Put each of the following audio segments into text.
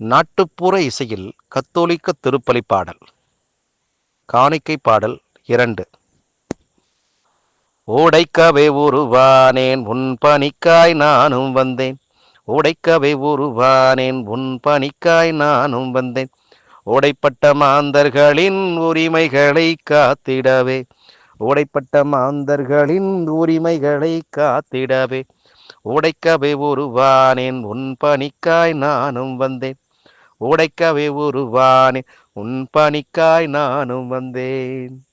நாட்டுப்புற இசையில் கத்தோலிக்க திருப்பலி பாடல். காணிக்கை பாடல் இரண்டு. உடைக்கவே உருவானேன் உன் பணிக்காய் நானும் வந்தேன். உடைக்கவே உருவானேன் உன் பணிக்காய் நானும் வந்தேன். உடைப்பட்ட மாந்தர்களின் உரிமைகளை காத்திடவே. உடைப்பட்ட மாந்தர்களின் உரிமைகளை காத்திடவே. உடைக்கவே உருவானேன் உன் பணிக்காய் நானும் வந்தேன். உடைக்கவே உருவானே. உன் பணிக்காய் நானும் வந்தேன்.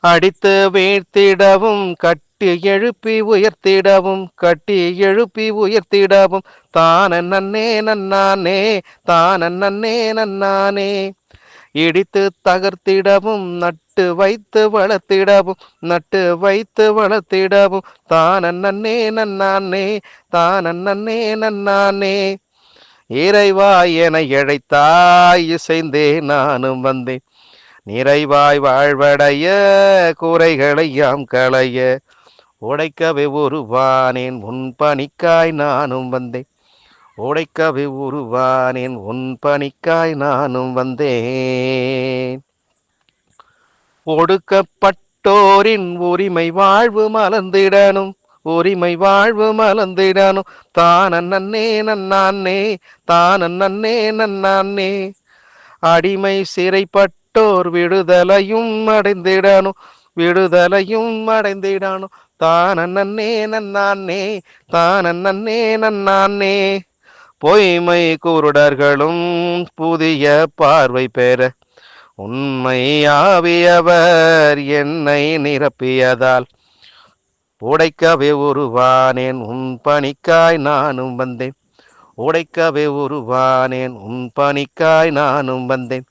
அடித்து வீழ்த்திடவும் கட்டி எழுப்பி உயர்த்திடவும் கட்டி எழுப்பி உயர்த்திடவும் தான நன்னே நன்னானே தான நன்னே நன்னானே. இடித்து தகர்த்திடவும் நட்டு வைத்து வளர்த்திடவும் நட்டு வைத்து வளர்த்திடவும் தான நன்னே நன்னானே தான நன்னே நன்னானே. இறைவாய் என இழைத்தாய் இசைந்தே நானும் வந்தேன். நிறைவாய் வாழ்வடைய குறைகளை யாம் களைய உடைக்கவே உருவானேன் உன் பணிக்காய் நானும் வந்தேன். உடைக்கவே உருவானேன் உன் பணிக்காய் நானும் வந்தேன். ஒடுக்கப்பட்டோரின் உரிமை வாழ்வு மலர்ந்திடனும் உரிமை வாழ்வு மலர்ந்திடனும் தான நன்னே நன்னானே தான நன்னே நன்னானே அடிமை சிறைப்பட்டோர் விடுதலையும் அடைந்திடனும் விடுதலையும் அடைந்திடனும் தான நன்னே நன்னானே தான நன்னே நன்னானே பொய்மை குருடர்களும் புதிய பார்வை பெற. உண்மையாவியவர் என்னை நிரப்பியதால் உடைக்கவே உருவானேன் உன் பணிக்காய் நானும் வந்தேன். உடைக்கவே உருவானேன் உன் பணிக்காய் நானும் வந்தேன்.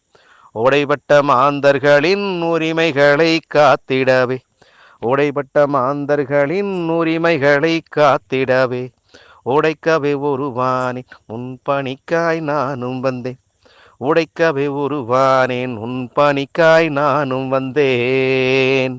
உடைபட்ட மாந்தர்களின் உரிமைகளை காத்திடவே. உடைபட்ட மாந்தர்களின் உரிமைகளை காத்திடவே. உடைக்கவே உருவானேன் உன் பணிக்காய் நானும் வந்தேன். உடைக்கவே உருவானேன் உன் பணிக்காய் நானும் வந்தேன்.